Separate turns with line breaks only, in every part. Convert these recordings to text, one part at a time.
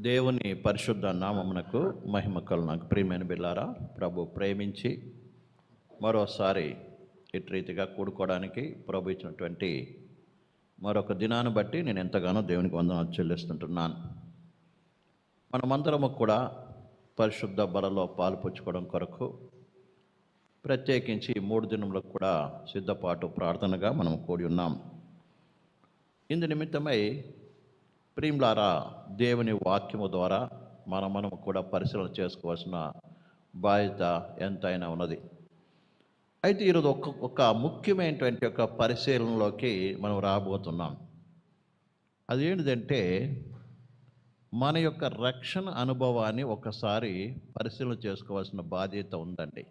దేవుని పరిశుద్ధ నామమునకు మహిమ నాకు. ప్రియమైన బిళ్ళారా ప్రభు ప్రేమించి మరోసారి ఇటు రీతిగా కూడుకోవడానికి ప్రభు ఇచ్చినటువంటి మరొక దినాన్ని బట్టి నేను ఎంతగానో దేవునికి వందనాలు చెల్లిస్తుంటున్నాను. మనమందరము కూడా పరిశుద్ధ బలలో పాలు పుచ్చుకోవడం కొరకు ప్రత్యేకించి మూడు దినములకు కూడా సిద్ధపాటు ప్రార్థనగా మనం కూడి ఉన్నాం. ఇందు నిమిత్తమై ప్రియులారా దేవుని వాక్యము ద్వారా మనం మనం కూడా పరిశీలన చేసుకోవాల్సిన బాధ్యత ఎంతైనా ఉన్నది. అయితే ఈరోజు ఒక్క ఒక ముఖ్యమైనటువంటి ఒక పరిశీలనలోకి మనం రాబోతున్నాం. అదేంటిదంటే మన యొక్క రక్షణ అనుభవాన్ని ఒకసారి పరిశీలన చేసుకోవాల్సిన బాధ్యత ఉందండి.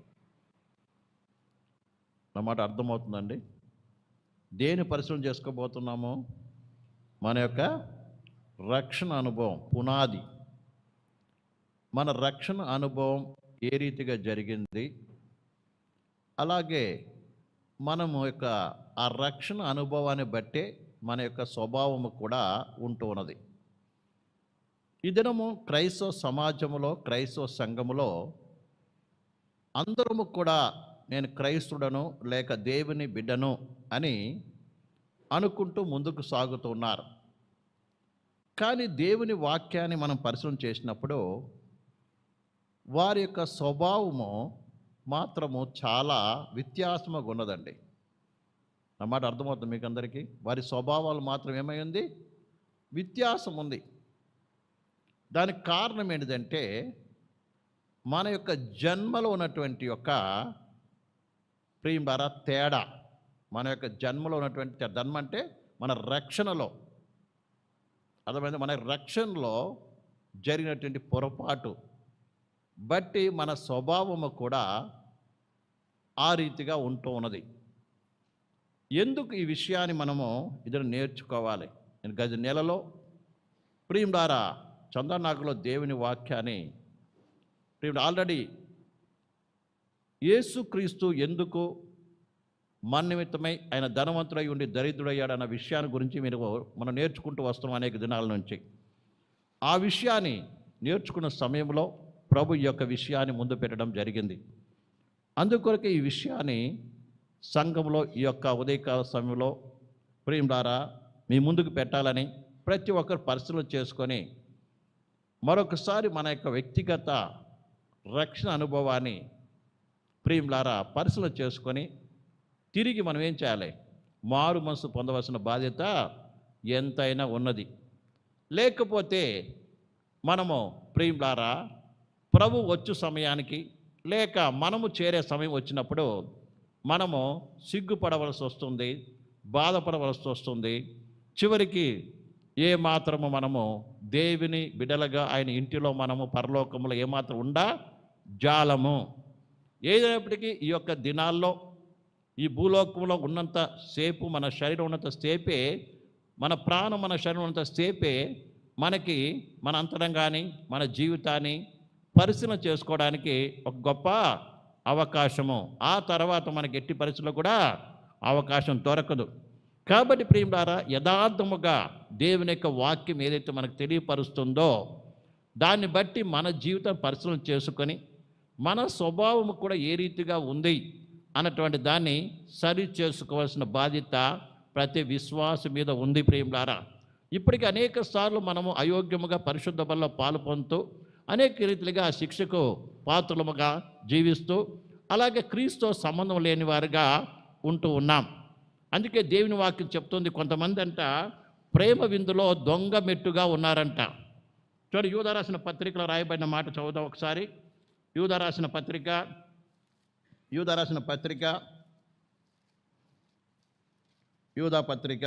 నా మాట అర్థమవుతుందండి? దేని పరిశీలన చేసుకోబోతున్నాము? మన యొక్క రక్షణ అనుభవం పునాది. మన రక్షణ అనుభవం ఏ రీతిగా జరిగింది? అలాగే మనము యొక్క ఆ రక్షణ అనుభవాన్ని బట్టే మన యొక్క స్వభావము కూడా ఉంటూ ఉన్నది. ఈ దినము క్రైస్తవ సమాజంలో క్రైస్తవ సంఘములో అందరము కూడా నేను క్రైస్తుడను లేక దేవుని బిడ్డను అని అనుకుంటూ ముందుకు సాగుతున్నారు కానీ దేవుని వాక్యాన్ని మనం పరిశ్రమ చేసినప్పుడు వారి యొక్క స్వభావము మాత్రము చాలా వ్యత్యాసముగా ఉన్నదండి. నా మాట అర్థమవుతుంది మీకు అందరికీ వారి స్వభావాలు మాత్రం ఏమైంది వ్యత్యాసం ఉంది. దానికి కారణం ఏంటిదంటే మన యొక్క జన్మలో ఉన్నటువంటి యొక్క ప్రియులారా తేడా. మన యొక్క జన్మలో ఉన్నటువంటి జన్మ అంటే మన రక్షణలో. అర్థమైంది? మన రక్షణలో జరిగినటువంటి పొరపాటు బట్టి మన స్వభావము కూడా ఆ రీతిగా ఉంటూ ఉన్నది. ఎందుకు ఈ విషయాన్ని మనము ఇద్దరు నేర్చుకోవాలి? నేను గది నెలలో ప్రియుడారా చంద్రనాగలో దేవుని వాక్యాన్ని ప్రియుడు ఆల్రెడీ యేసుక్రీస్తు ఎందుకు మన నిమిత్తమై ఆయన ధనవంతుడై ఉండి దరిద్రుడయ్యాడన్న విషయాన్ని గురించి మీరు మనం నేర్చుకుంటూ వస్తున్నాం అనేక దినాల నుంచి. ఆ విషయాన్ని నేర్చుకున్న సమయంలో ప్రభు ఈ యొక్క విషయాన్ని ముందు పెట్టడం జరిగింది. అందుకొరకు ఈ విషయాన్ని సంఘంలో ఈ యొక్క ఉదయకాల సమయంలో ప్రియులారా మీ ముందుకు పెట్టాలని ప్రతి ఒక్కరు పరిశీలన చేసుకొని మరొకసారి మన యొక్క వ్యక్తిగత రక్షణ అనుభవాన్ని ప్రియులారా పరిశీలన చేసుకొని తిరిగి మనం ఏం చేయాలి? మారు మనసు పొందవలసిన బాధ్యత ఎంతైనా ఉన్నది. లేకపోతే మనము ప్రియులారా ప్రభు వచ్చు సమయానికి లేక మనము చేరే సమయం వచ్చినప్పుడు మనము సిగ్గుపడవలసి వస్తుంది బాధపడవలసి వస్తుంది. చివరికి ఏ మాత్రము మనము దేవుని బిడలగా ఆయన ఇంటిలో మనము పరలోకంలో ఏమాత్రం ఉండా? జాలము. ఏదైనప్పటికీ ఈ యొక్క దినాల్లో ఈ భూలోకంలో ఉన్నంత సేపు మన శరీరం ఉన్నంత సేపే మన ప్రాణం మన శరీరం ఉన్నంత సేపే మనకి మన అంతరంగాన్ని మన జీవితాన్ని పరిశీలన చేసుకోవడానికి ఒక గొప్ప అవకాశము. ఆ తర్వాత మనకి ఎట్టి పరిస్థితుల్లో కూడా అవకాశం దొరకదు. కాబట్టి ప్రియుడారా యథార్థముగా దేవుని యొక్క వాక్యం ఏదైతే మనకు తెలియపరుస్తుందో దాన్ని బట్టి మన జీవితం పరిశీలన చేసుకొని మన స్వభావం కూడా ఏ రీతిగా ఉంది అన్నటువంటి దాన్ని సరి చేసుకోవాల్సిన బాధ్యత ప్రతి విశ్వాసం మీద ఉంది ప్రియులారా. ఇప్పటికీ అనేక సార్లు మనము అయోగ్యముగా పరిశుద్ధ బల్లో పాలు పొందుతూ అనేక రీతిలుగా శిక్షకు పాత్రలముగా జీవిస్తూ అలాగే క్రీస్తు సంబంధం లేని వారుగా ఉంటూ ఉన్నాం. అందుకే దేవుని వాక్యం చెప్తుంది కొంతమంది అంట ప్రేమ విందులో దొంగ మెట్టుగా ఉన్నారంట. చూడండి యూద రాసిన పత్రికలో రాయబడిన మాట చదువుదాం ఒకసారి. యూద రాసిన పత్రిక యూద రాసిన పత్రిక యూదా పత్రిక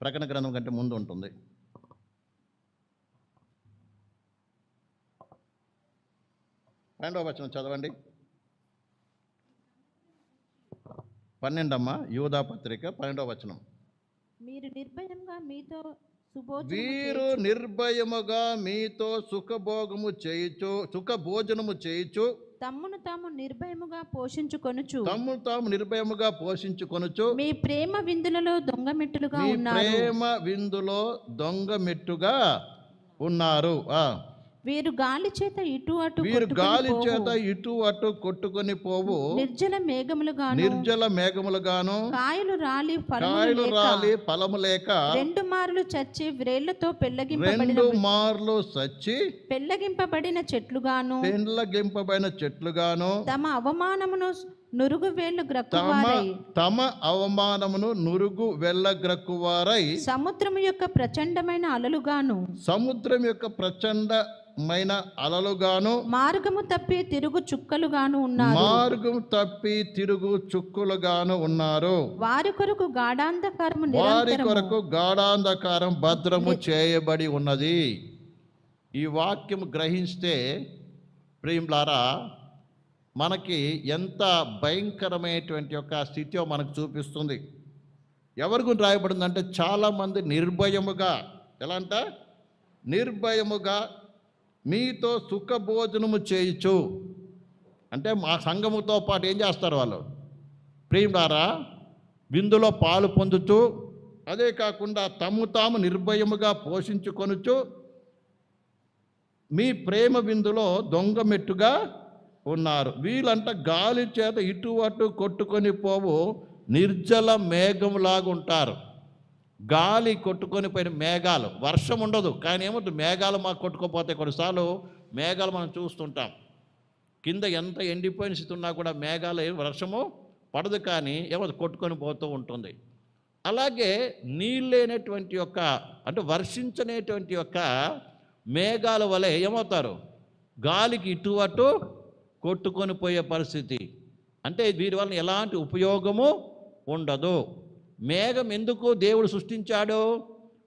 ప్రకటన గ్రంథం కంటే ముందు ఉంటుంది. పన్నెండవ వచనం చదవండి. పన్నెండమ్మ యూదా పత్రిక పన్నెండవ వచనం.
మీరు నిర్భయంగా మీతో
వీరు నిర్భయముగా మీతో సుఖభోగము చేయుచు సుఖభోజనము చేయుచు
తమ్మును తాము నిర్భయముగా పోషించుకొనుచు.
తమ్ము తాము నిర్భయముగా పోషించుకొనుచు.
మీ ప్రేమ విందులలో దొంగ మెట్టులుగా
మీ
ఉన్నారు.
ప్రేమ విందులో దొంగ మెట్టుగా ఉన్నారు. ఆ.
వీరు గాలి చేత ఇటు అటు
వీరు గాలి. చేత ఇటు అటు కొట్టుకొని పోవు.
నిర్జల మేఘములుగాను.
నిర్జల మేఘములుగాను.
కాయలు రాలి
కాయలు రాలి ఫలము లేక.
రెండు మార్లు చచ్చి వ్రేళ్ళతో పెళ్ళగింపబడిన
రెండు మార్లు సచ్చి
పెళ్ళగింపబడిన చెట్లుగాను.
పెండ్లగింపబడిన చెట్లుగాను.
తమ అవమానమును నురుగు వేళ్ళు
తమ
గ్రక్కువారై
తమ అవమానమును నురుగు వెళ్ళగ్రక్కువారై
సముద్రము యొక్క ప్రచండమైన అలలుగాను.
సముద్రం యొక్క ప్రచండమైన అలలుగాను
మార్గము తప్పి తిరుగు చుక్కలుగాను ఉన్నారు.
మార్గం తప్పి తిరుగు చుక్కులుగాను ఉన్నారు.
వారి కొరకు గాఢాంధకారము
వారి కొరకు గాఢాంధకారం భద్రము చేయబడి ఉన్నది. ఈ వాక్యం గ్రహిస్తే ప్రియులారా మనకి ఎంత భయంకరమైనటువంటి యొక్క స్థితియో మనకు చూపిస్తుంది. ఎవరి గురించి రాయబడిందంటే చాలామంది నిర్భయముగా ఎలా అంట? నిర్భయముగా మీతో సుఖభోజనము చేయొచ్చు అంటే మా సంఘముతో పాటు ఏం చేస్తారు వాళ్ళు? ప్రియుడారా విందులో పాలు పొందుతూ అదే కాకుండా తమ్ము తాము నిర్భయముగా పోషించుకొనుచు మీ ప్రేమ విందులో దొంగ మెట్టుగా ఉన్నారు. వీళ్ళంట గాలి చేత ఇటు అటు కొట్టుకొని పోవు నిర్జల మేఘంలాగా ఉంటారు గాలి కొట్టుకొని పోయిన మేఘాలు. వర్షం ఉండదు కానీ ఏమవుతుంది? మేఘాలు మాకు కొట్టుకోపోతే కొన్నిసార్లు. మేఘాలు మనం చూస్తుంటాం. కింద ఎంత ఎండిపోయిన స్థితి ఉన్నా కూడా మేఘాలు వర్షము పడదు కానీ ఏమో కొట్టుకొని పోతూ ఉంటుంది. అలాగే నీళ్ళైనటువంటి యొక్క అంటే వర్షించనేటువంటి యొక్క మేఘాల వలె ఏమవుతారు? గాలికి ఇటు అటు కొట్టుకొని పోయే పరిస్థితి. అంటే వీరి వలన ఎలాంటి ఉపయోగము ఉండదు. మేఘం ఎందుకు దేవుడు సృష్టించాడు?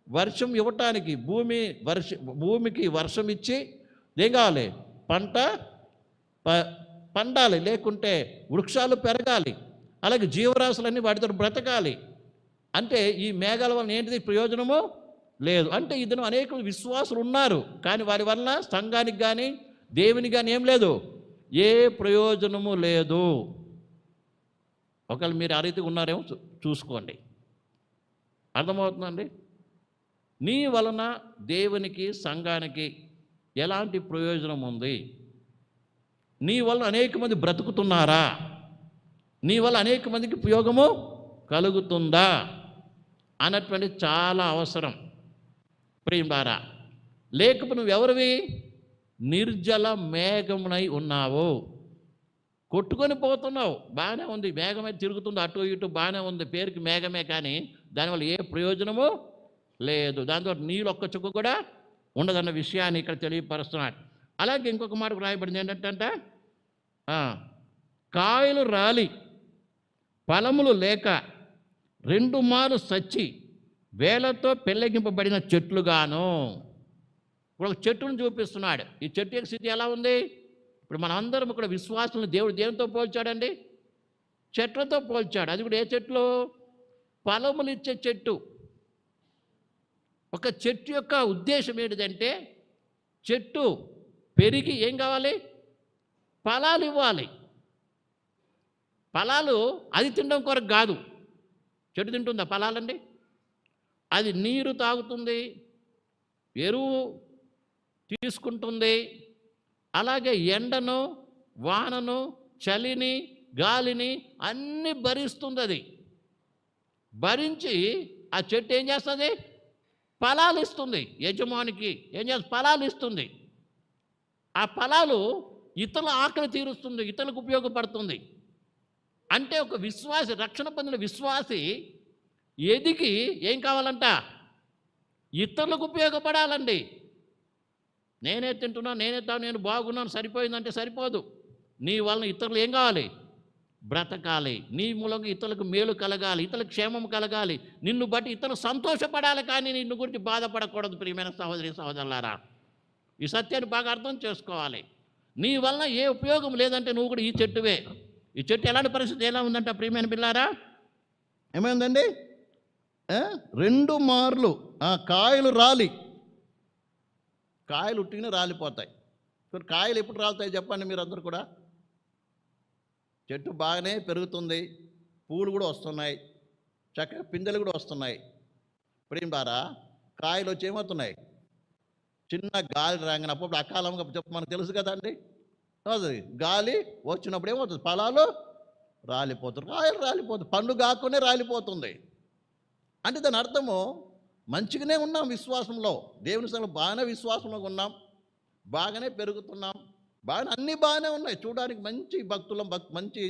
వర్షం ఇవ్వటానికి భూమి వర్ష భూమికి వర్షం ఇచ్చి ఏం కావాలి పంట ప- పండాలి. లేకుంటే వృక్షాలు పెరగాలి. అలాగే జీవరాశులన్నీ వాటితో బ్రతకాలి. అంటే ఈ మేఘాల వలన ఏంటిది ప్రయోజనము? లేదు. అంటే ఇతను అనేక విశ్వాసులు ఉన్నారు. కానీ వారి వలన సంఘానికి కానీ దేవుని కానీ ఏం లేదు. ఏ ప్రయోజనము లేదు. ఒకవేళ మీరు ఆ రీతిగా ఉన్నారేమో చూ- చూసుకోండి. అర్థమవుతుందండి? నీ వలన దేవునికి సంఘానికి ఎలాంటి ప్రయోజనం ఉంది? నీ వల్ల అనేక మంది బ్రతుకుతున్నారా? నీ వల్ల అనేక మందికి ఉపయోగము కలుగుతుందా? అన్నటువంటి చాలా అవసరం. ప్రియులారా లేకపోతే నువ్వెవరివి? నిర్జల మేఘమునై ఉన్నావు. కొట్టుకొని పోతున్నావు. బాగానే ఉంది. మేఘమే తిరుగుతుంది. అటు ఇటు బాగానే ఉంది. పేరుకి మేఘమే కానీ దానివల్ల ఏ ప్రయోజనము లేదు. దాంతో నీళ్ళు ఒక్క చుక్క కూడా ఉండదన్న విషయాన్ని ఇక్కడ తెలియపరుస్తున్నాడు. అలాగే ఇంకొక మాటకు రాయబడింది ఏంటంటే కాయలు రాలి ఫలములు లేక రెండు మారు సచ్చి వేలతో పెళ్ళగింపబడిన చెట్లుగాను. ఇప్పుడు ఒక చెట్టును చూపిస్తున్నాడు. ఈ చెట్టు యొక్క స్థితి ఎలా ఉంది? ఇప్పుడు మనందరం ఇక్కడ విశ్వాసం దేవుడు దేనితో పోల్చాడండి? చెట్లతో పోల్చాడు. అది కూడా ఏ చెట్లు? ఫలములు ఇచ్చే చెట్టు. ఒక చెట్టు యొక్క ఉద్దేశం ఏంటిదంటే చెట్టు పెరిగి ఏం కావాలి? ఫలాలు ఇవ్వాలి. ఫలాలు అది తినడం కొరకు కాదు. చెట్టు తింటుందా ఫలాలండి? అది నీరు తాగుతుంది. ఎరువు తీసుకుంటుంది. అలాగే ఎండను వానను చలిని గాలిని అన్నీ భరిస్తుంది అది భరించి ఆ చెట్టు ఏం చేస్తుంది? ఫలాలు ఇస్తుంది యజమానికి. ఏం చేస్తుంది ఫలాలు ఇస్తుంది. ఆ ఫలాలు ఇతరుల ఆకలి తీరుస్తుంది ఇతరులకు ఉపయోగపడుతుంది. అంటే ఒక విశ్వాసి రక్షణ పొందిన విశ్వాసి ఎదిగి ఏం కావాలంట? ఇతరులకు ఉపయోగపడాలండి. నేనే తింటున్నా నేనే తా నేను బాగున్నాను సరిపోయిందంటే సరిపోదు. నీ వలన ఇతరులు ఏం కావాలి? బ్రతకాలి. నీ మూలంగా ఇతరులకు మేలు కలగాలి ఇతరులకు క్షేమం కలగాలి. నిన్ను బట్టి ఇతరులు సంతోషపడాలి కానీ నిన్ను గురించి బాధపడకూడదు ప్రియమైన సహోదరి సహోదరులారా. ఈ సత్యాన్ని బాగా అర్థం చేసుకోవాలి. నీ వలన ఏ ఉపయోగం లేదంటే నువ్వు కూడా ఈ చెట్టువే. ఈ చెట్టు ఎలాంటి పరిస్థితి ఎలా ఉందంట ప్రియమైన పిల్లారా ఏమైందండి? రెండు మార్లు ఆ కాయలు రాలి. కాయలు ఉట్టిన రాలిపోతాయి. ఇప్పుడు కాయలు ఎప్పుడు రాలుతాయి చెప్పండి మీరు అందరు కూడా? చెట్టు బాగానే పెరుగుతుంది పూలు కూడా వస్తున్నాయి చక్కగా పిందెలు కూడా వస్తున్నాయి. ప్రేమ ద్వారా కాయలు వచ్చి ఏమవుతున్నాయి? చిన్న గాలి రాగానే అప్పుడు అకాలంగా చెప్పు మనకు తెలుసు కదండి గాలి వచ్చినప్పుడు ఏమవుతుంది? ఫలాలు రాలిపోతుంది కాయలు రాలిపోతుంది పండు కాకునే రాలిపోతుంది. అంటే దాని అర్థము మంచిగానే ఉన్నాం విశ్వాసంలో. దేవుని సంగతి బాగానే విశ్వాసంలో ఉన్నాం. బాగానే పెరుగుతున్నాం. బాగానే అన్నీ బాగానే ఉన్నాయి. చూడడానికి మంచి భక్తులం భక్ మంచి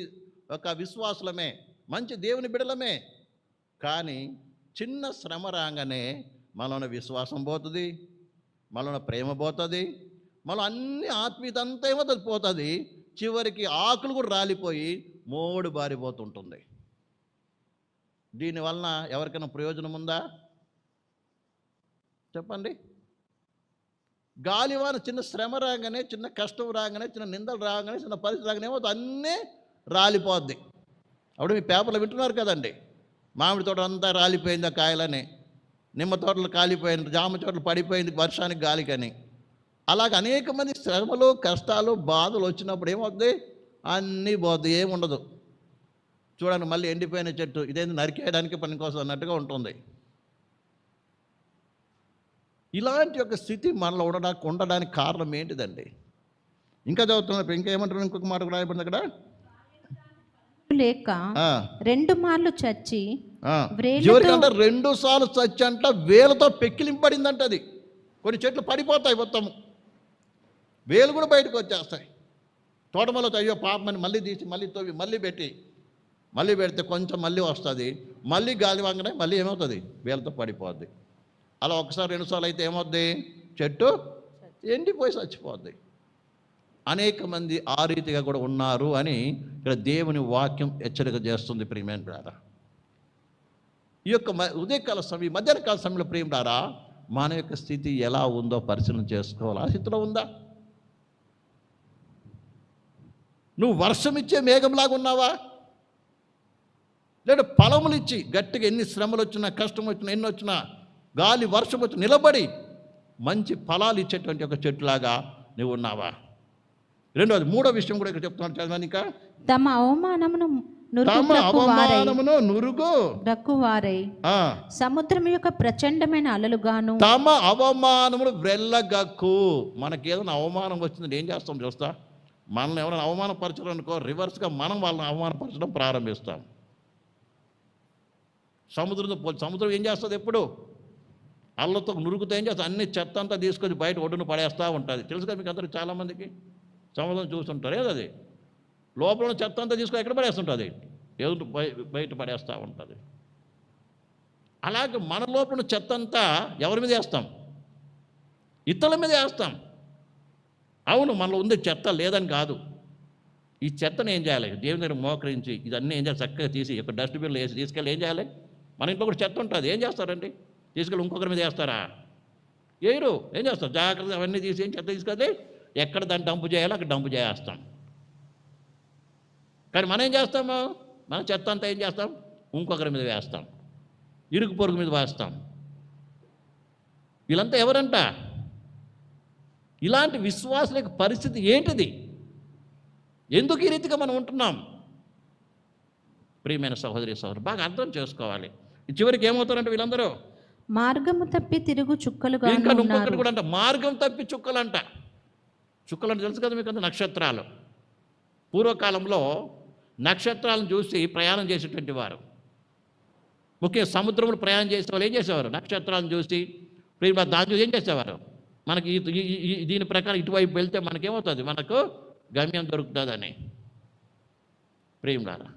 ఒక విశ్వాసులమే. మంచి దేవుని బిడలమే. కానీ చిన్న శ్రమ రాగానే మనలో విశ్వాసం పోతుంది మనలో ప్రేమ పోతుంది మనం అన్ని ఆత్మీయత అంతా ఏమవుతుంది? పోతుంది. చివరికి ఆకులు కూడా రాలిపోయి మోడు బారిపోతుంటుంది. దీనివలన ఎవరికైనా ప్రయోజనం ఉందా? చెప్పండి. గాలివాన చిన్న శ్రమ రాగానే చిన్న కష్టం రాగానే చిన్న నిందలు రాగానే చిన్న పరిస్థితి రాగానే ఏమవుతుంది? అన్నీ రాలిపోద్ది. అప్పుడు మీ పేపర్లో వింటున్నారు కదండి. మామిడి తోట అంతా రాలిపోయింది ఆ కాయలని. నిమ్మ తోటలు కాలిపోయింది జామ తోటలు పడిపోయింది వర్షానికి గాలికని. అలాగ అనేక మంది శ్రమలు కష్టాలు బాధలు వచ్చినప్పుడు ఏమవుతుంది అన్నీ పోద్ది ఏముండదు చూడండి మళ్ళీ ఎండిపోయిన చెట్టు ఇదేంది నరికేయడానికి పనికోసం అన్నట్టుగా ఉంటుంది. ఇలాంటి ఒక స్థితి మనలో ఉండడానికి ఉండడానికి కారణం ఏంటిదండి? ఇంకా చదువుతున్నప్పుడు ఇంకా ఏమంటారు? ఇంకొక మాట కూడా రాయబడింది అక్కడ.
లేక రెండు మార్లు చచ్చి
అంటే రెండు సార్లు చచ్చి అంట వేలతో పెక్కిలింపడిందంట అది. కొన్ని చెట్లు పడిపోతాయి మొత్తం వేలు కూడా బయటకు వచ్చేస్తాయి. తోటమలో అయ్యో పాపమని మళ్ళీ తీసి మళ్ళీ తవ్వి మళ్ళీ పెట్టి మళ్ళీ పెడితే కొంచెం మళ్ళీ వస్తుంది. మళ్ళీ గాలి వాంగనే మళ్ళీ ఏమవుతుంది? వేలతో పడిపోద్ది. అలా ఒకసారి రెండుసార్లు అయితే ఏమవుద్ది? చెట్టు ఎండిపోయి చచ్చిపోద్ది. అనేక మంది ఆ రీతిగా కూడా ఉన్నారు అని ఇక్కడ దేవుని వాక్యం హెచ్చరిక చేస్తుంది ప్రియమైన ద్వారా ఈ యొక్క మ- ఉదయకాల సమయం మధ్యాహ్న కాల సమయంలో ప్రియుడారా మన యొక్క స్థితి ఎలా ఉందో పరిశీలన చేసుకోవాలి? ఆ స్థితిలో ఉందా? నువ్వు వర్షం ఇచ్చే మేఘంలాగా ఉన్నావా? లేదా ఫలములు ఇచ్చి గట్టిగా ఎన్ని శ్రమలు వచ్చినా కష్టం వచ్చినా ఎన్ని వచ్చినా గాలి వర్షం వచ్చి నిలబడి మంచి ఫలాలు ఇచ్చేటువంటి ఒక చెట్టులాగా నువ్వు ఉన్నావా? రెండోది మూడో విషయం కూడా ఇక్కడ చెప్తున్నాడు చదవని ఇంకా.
తమ అవమానమును
తమ అవమానమును నురుగు.
సముద్రం యొక్క ప్రచండమైన అలలుగాను.
తమ అవమానములు వెళ్ళగక్కు మనకి ఏదైనా అవమానం వచ్చిందంటే ఏం చేస్తాం చూస్తా? మనల్ని ఎవరైనా అవమానపరచడం అనుకో రివర్స్గా మనం వాళ్ళని అవమానపరచడం ప్రారంభిస్తాం. సముద్రంతో పోల్చి సముద్రం ఏం చేస్తుంది ఎప్పుడు? అల్లతో నురుగుతో ఏం అన్ని చెత్త అంతా తీసుకొని బయట ఒడ్డున పడేస్తూ ఉంటుంది. తెలుసు కదా మీకు అందరూ చాలామందికి? సముద్రం చూస్తుంటారు. ఏదో అది? లోపల ఉన్న చెత్త అంతా తీసుకొని ఎక్కడ పడేస్తుంటుంది? ఎదురు బయట పడేస్తూ ఉంటుంది. అలాగే మన లోపల ఉన్న చెత్త అంతా ఎవరి మీద వేస్తాం? ఇతరుల మీద వేస్తాం. అవును మనలో ఉంది చెత్త లేదని కాదు. ఈ చెత్తను ఏం చేయాలి? దేవుని దగ్గర మోకరించి ఇదన్నీ ఏం చేయాలి? చక్కగా తీసి ఒక డస్ట్బిన్లో వేసి తీసుకెళ్ళి ఏం చేయాలి? మన ఇంట్లో కూడా చెత్త ఉంటుంది. ఏం చేస్తారండి? తీసుకెళ్ళి ఇంకొకరి మీద వేస్తారా? వేయరు ఏం చేస్తారు జాగ్రత్త అవన్నీ తీసి ఏం చెత్త తీసుకెళ్ళి ఎక్కడ దాన్ని డంపు చేయాలో అక్కడ డంపు చేస్తాం. కానీ మనం ఏం చేస్తాము మన చెత్త అంతా ఏం చేస్తాం? ఇంకొకరి మీద వేస్తాం. ఇరుకు పొరుగు మీద వేస్తాం. వీళ్ళంతా ఎవరంట? ఇలాంటి విశ్వాసుల యొక్క పరిస్థితి ఏంటిది? ఎందుకు ఈ రీతిగా మనం ఉంటున్నాం? ప్రియమైన సహోదరి సహోదరు బాగా అర్థం చేసుకోవాలి. చివరికి ఏమవుతారంటే వీళ్ళందరూ?
మార్గము తప్పి తిరుగు చుక్కలుగాను
ఇంకా ఇంకొకటి కూడా అంట మార్గం తప్పి చుక్కలంట. చుక్కలు అంటే తెలుసు కదా మీకు అంత? నక్షత్రాలు. పూర్వకాలంలో నక్షత్రాలను చూసి ప్రయాణం చేసేటువంటి వారు. ముఖ్యంగా సముద్రంలో ప్రయాణం చేసే వాళ్ళు ఏం చేసేవారు? నక్షత్రాలను చూసి ప్రేమ దాని చూసి ఏం చేసేవారు? మనకి దీని ప్రకారం ఇటువైపు వెళ్తే మనకేమవుతుంది? మనకు గమ్యం దొరుకుతుందని. ప్రేమలారా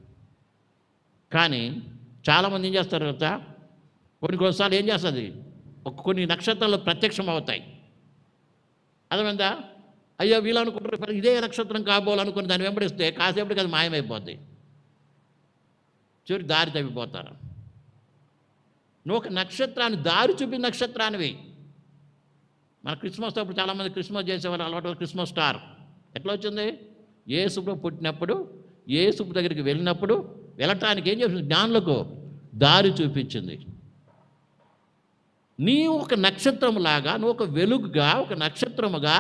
కానీ చాలామంది ఏం చేస్తారు కదా కొన్ని కొన్నిసార్లు ఏం చేస్తుంది? కొన్ని నక్షత్రాలు ప్రత్యక్షం అవుతాయి అర్థమైందా? అయ్యో వీళ్ళు అనుకుంటారు ఇదే నక్షత్రం కాబోలనుకుని దాన్ని వెంబడిస్తే కాసేపటికి అది మాయమైపోద్ది. చివరి దారి తప్పిపోతారు. నువ్వు ఒక నక్షత్రాన్ని దారి చూపి నక్షత్రానివి. మన క్రిస్మస్ అప్పుడు చాలామంది క్రిస్మస్ చేసేవాళ్ళు అలవాటు క్రిస్మస్ స్టార్. ఎట్లా వచ్చింది? ఏసుపు పుట్టినప్పుడు ఏసుపు దగ్గరికి వెళ్ళినప్పుడు వెళ్ళటానికి ఏం చేసింది జ్ఞానులకు దారి చూపించింది. నీవు ఒక నక్షత్రములాగా నువ్వు ఒక వెలుగుగా ఒక నక్షత్రముగా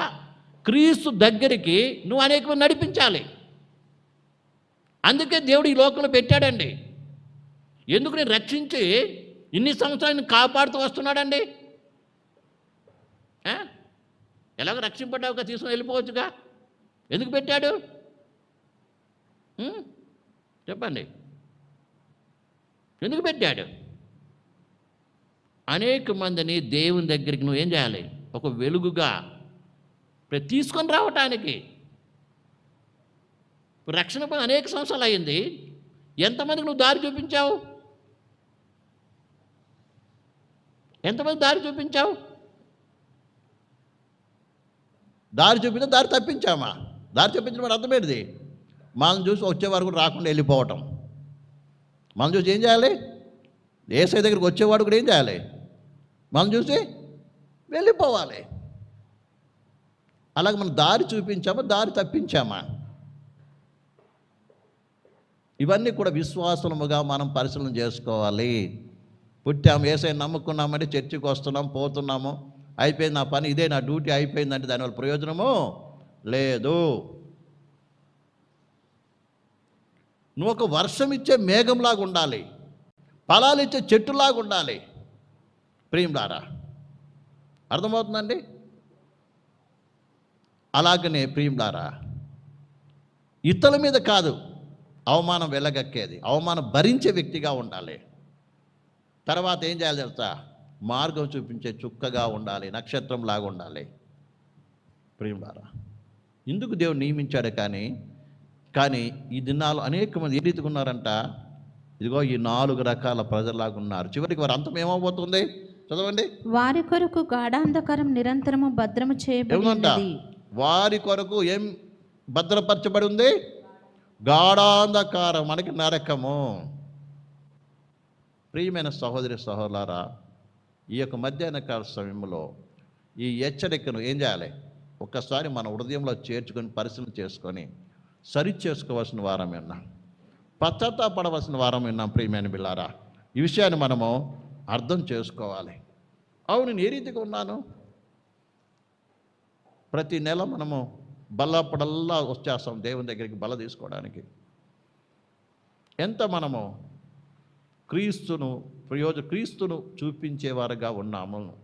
క్రీస్తు దగ్గరికి నువ్వు అనేక మంది నడిపించాలి. అందుకే దేవుడు ఈ లోకంలో పెట్టాడండి. ఎందుకు నేను రక్షించి ఇన్ని సంవత్సరాలు కాపాడుతూ వస్తున్నాడండి? ఎలాగ రక్షింపడ్డావుగా తీసుకుని వెళ్ళిపోవచ్చుగా? ఎందుకు పెట్టాడు? చెప్పండి. ఎందుకు పెట్టాడు? అనేక మందిని దేవుని దగ్గరికి నువ్వేం చేయాలి? ఒక వెలుగుగా తీసుకొని రావటానికి. రక్షణ పని అనేక సంవత్సరాలు అయింది. ఎంతమందికి నువ్వు దారి చూపించావు? ఎంతమంది దారి చూపించావు? దారి చూపించా దారి తప్పించామా? దారి చూపించడం అంటే అర్థమేంటిది? మనం చూసి వచ్చే వరకు రాకుండా వెళ్ళిపోవటం. మనం చూసి ఏం చేయాలి? ఏసై దగ్గరికి వచ్చేవాడు కూడా ఏం చేయాలి? మనం చూసి వెళ్ళిపోవాలి. అలాగే మనం దారి చూపించామా దారి తప్పించామా? ఇవన్నీ కూడా విశ్వాసముగా మనం పరిశీలన చేసుకోవాలి. పుట్టాము ఏసై నమ్ముకున్నామంటే చర్చికి వస్తున్నాం పోతున్నాము అయిపోయింది నా పని ఇదే నా డ్యూటీ అయిపోయిందంటే దానివల్ల ప్రయోజనము లేదు. నువ్వు ఒక వర్షం ఇచ్చే మేఘంలాగా ఉండాలి. ఫలాలు ఇచ్చే చెట్టులాగా ఉండాలి. ప్రియులారా అర్థమవుతుందండి? అలాగనే ప్రియులారా ఇతల మీద కాదు అవమానం వెళ్ళగక్కేది అవమానం భరించే వ్యక్తిగా ఉండాలి. తర్వాత ఏం చేయాలి తెలుసా? మార్గం చూపించే చుక్కగా ఉండాలి నక్షత్రంలాగా ఉండాలి. ప్రియులారా ఇందుకు దేవుడు నియమించాడు కానీ కానీ ఈ దినాలు అనేక మంది ఏ రీతిగా ఉన్నారంట? ఇదిగో ఈ నాలుగు రకాల ప్రజలాగా ఉన్నారు చివరికి వారు అంతం ఏమవబోతుంది చదవండి.
వారి కొరకు గాఢాంధకారం నిరంతరము భద్రము చేయబడి
వారి కొరకు ఏం భద్రపరచబడి ఉంది? గాఢాంధకారం మనకి నరకము. ప్రియమైన సహోదరి సహోదరా ఈ యొక్క మధ్యాహ్న కాల సమయంలో ఈ హెచ్చరికను ఏం చేయాలి? ఒక్కసారి మన హృదయంలో చేర్చుకొని పరిశీలన చేసుకొని సరి చేసుకోవాల్సిన వారం విన్నాం. పశ్చాత్తాపడవలసిన వారం విన్నాం ప్రియమైన బిల్లారా ఈ విషయాన్ని మనము అర్థం చేసుకోవాలి. అవును నేను ఏ రీతిగా ఉన్నాను? ప్రతి నెల మనము బల్లప్పుడల్లా వచ్చేస్తాం దేవుని దగ్గరికి బల తీసుకోవడానికి. ఎంత మనము క్రీస్తును ప్రయోజ క్రీస్తును చూపించేవారుగా ఉన్నాము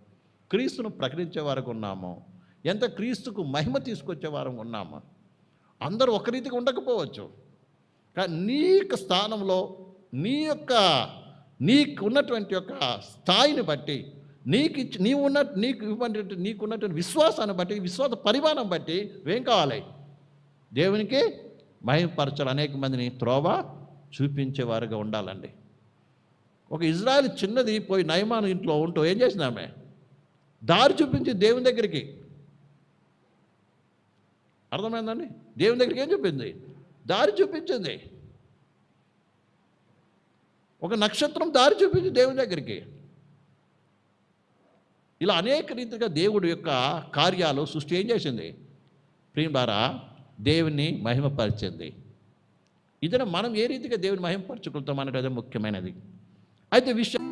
క్రీస్తును ప్రకటించేవారుగా ఉన్నాము ఎంత క్రీస్తుకు మహిమ తీసుకొచ్చేవారు ఉన్నాము అందరూ ఒక రీతిగా ఉండకపోవచ్చు. కానీ నీ యొక్క స్థానంలో నీ యొక్క నీకు ఉన్నటువంటి యొక్క స్థాయిని బట్టి నీకు ఇచ్చి నీవు ఉన్న నీకు ఇవ్వటువంటి నీకు ఉన్నటువంటి విశ్వాసాన్ని బట్టి విశ్వాస పరిమాణం బట్టి ఏం కావాలి దేవునికి మహిమపరచాలి. అనేక మందిని త్రోవ చూపించేవారుగా ఉండాలండి. ఒక ఇజ్రాయల్ చిన్నది పోయి నయమాను ఇంట్లో ఉంటూ ఏం చేసింది ఆమె? దారి చూపించి దేవుని దగ్గరికి. అర్థమైందండి? దేవుని దగ్గరికి ఏం చెప్పింది దారి చూపించింది. ఒక నక్షత్రం దారి చూపించి దేవుని దగ్గరికి. ఇలా అనేక రీతిగా దేవుడు యొక్క కార్యాలు సృష్టి ఏం చేసింది? ప్రియులారా దేవుని మహిమపరిచింది. ఇదన మనం ఏ రీతిగా దేవుని మహిమపరచుకుంటాం అనేది ముఖ్యమైనది. అయితే విషయం